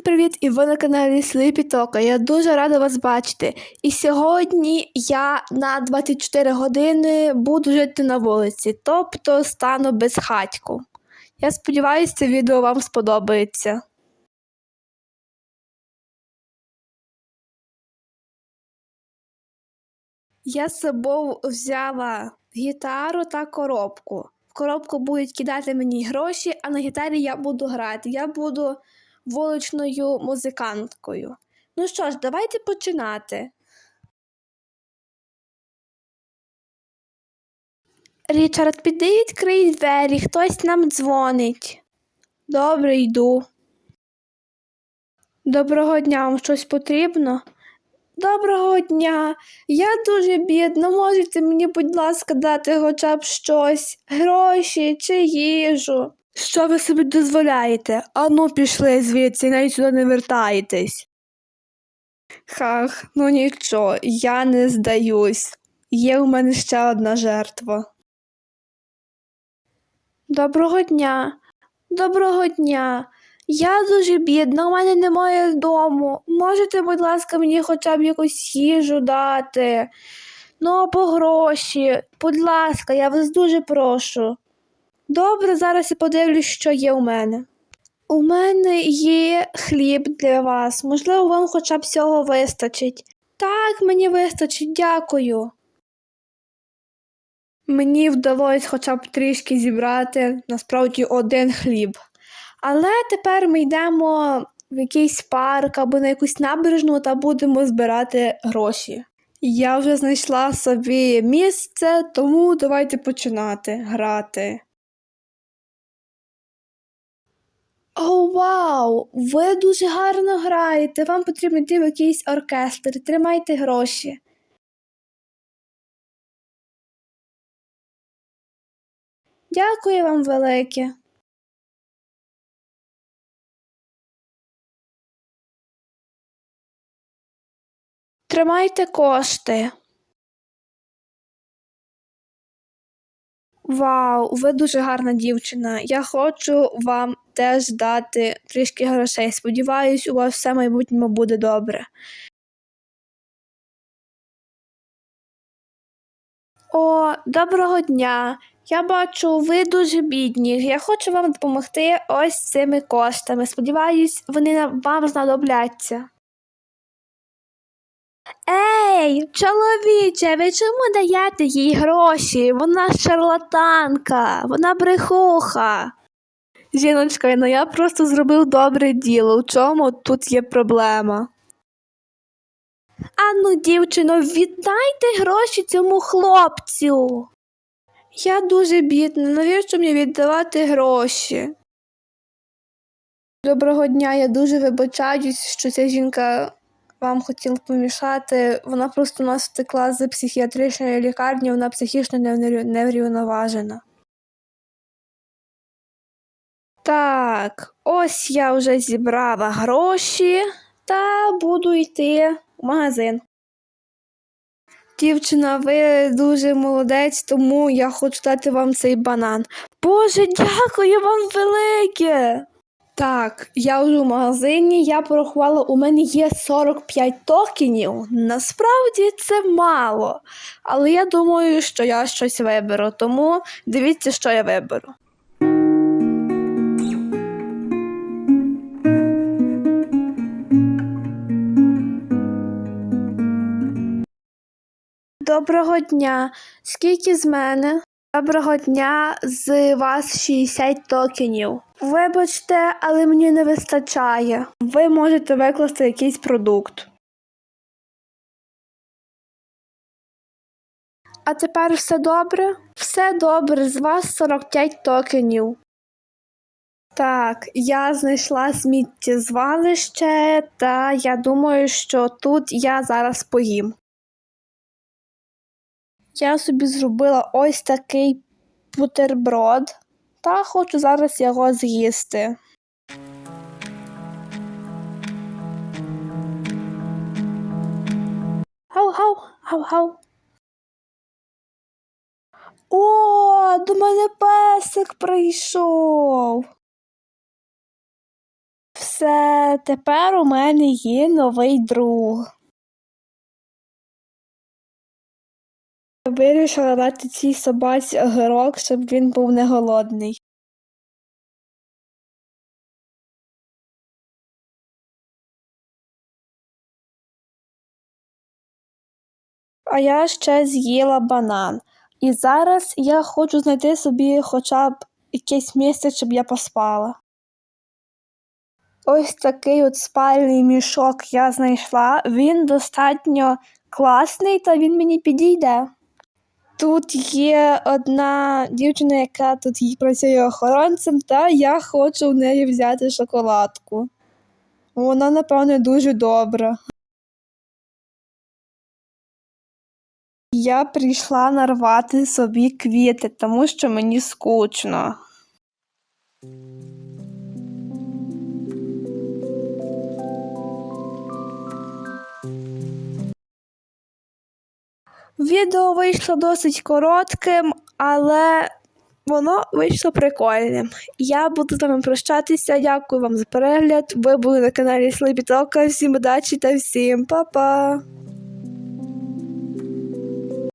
Всім привіт! І ви на каналі Сліпі Тока. Я дуже рада вас бачити. І сьогодні я на 24 години буду жити на вулиці, тобто стану без хатьку. Я сподіваюся, це відео вам сподобається. Я з собою взяла гітару та коробку. В коробку будуть кидати мені гроші, а на гітарі я буду грати. Я буду вуличною музиканткою. Ну що ж, давайте починати. Річард, піди відкрий двері, хтось нам дзвонить. Добре, йду. Доброго дня, вам щось потрібно? Доброго дня. Я дуже бідна. Можете мені, будь ласка, дати хоча б щось, гроші чи їжу. Що ви собі дозволяєте? Ану, пішли звідси, навіть сюди не вертаєтесь. Хах, ну нічого, я не здаюсь. Є у мене ще одна жертва. Доброго дня. Доброго дня. Я дуже бідна, у мене немає дому. Можете, будь ласка, мені хоча б якусь їжу дати? Ну, або гроші. Будь ласка, я вас дуже прошу. Добре, зараз я подивлюсь, що є у мене. У мене є хліб для вас. Можливо, вам хоча б цього вистачить. Так, мені вистачить, дякую. Мені вдалося хоча б трішки зібрати насправді один хліб. Але тепер ми йдемо в якийсь парк або на якусь набережну та будемо збирати гроші. Я вже знайшла собі місце, тому давайте починати грати. О, вау! Ви дуже гарно граєте. Вам потрібно йти в якийсь оркестр. Тримайте гроші. Дякую вам велике. Тримайте кошти. Вау, ви дуже гарна дівчина. Я хочу вам теж дати трішки грошей. Сподіваюсь, у вас все в майбутньому буде добре. О, доброго дня. Я бачу, ви дуже бідні. Я хочу вам допомогти ось цими коштами. Сподіваюсь, вони вам знадобляться. Ей, чоловіче, ви чому даєте їй гроші? Вона шарлатанка, вона брехуха. Жіночка, ну я просто зробив добре діло. У чому тут є проблема? Ану, дівчино, віддайте гроші цьому хлопцю. Я дуже бідна, навіщо мені віддавати гроші? Доброго дня, я дуже вибачаюсь, що ця жінка вам хотіла помішати. Вона просто у нас втекла з психіатричної лікарні, вона психічно неврі- неврівноважена. Так, ось я вже зібрала гроші та буду йти в магазин. Дівчина, ви дуже молодець, тому я хочу дати вам цей банан. Боже, дякую вам велике. Так, я вже в магазині, я порахувала, у мене є 45 токенів. Насправді це мало. Але я думаю, що я щось виберу, тому дивіться, що я виберу. Доброго дня. Скільки з мене? Доброго дня, з вас 60 токенів. Вибачте, але мені не вистачає. Ви можете викласти якийсь продукт. А тепер все добре? Все добре, з вас 45 токенів. Так, я знайшла сміттєзвалище, та я думаю, що тут я зараз поїм. Я собі зробила ось такий бутерброд та хочу зараз його з'їсти. Гау-гау, гау-гау. О, до мене песик прийшов. Все, тепер у мене є новий друг. Вирішила дати цій собаці огірок, щоб він був не голодний. А я ще з'їла банан. І зараз я хочу знайти собі хоча б якесь місце, щоб я поспала. Ось такий от спальний мішок я знайшла. Він достатньо класний, та він мені підійде. Тут є одна дівчина, яка тут працює охоронцем, та я хочу в неї взяти шоколадку. Вона, напевне, дуже добра. Я прийшла нарвати собі квіти, тому що мені скучно. Відео вийшло досить коротким, але воно вийшло прикольним. Я буду з вами прощатися. Дякую вам за перегляд. Ви були на каналі Слипітока. Всім удачі та всім па-па!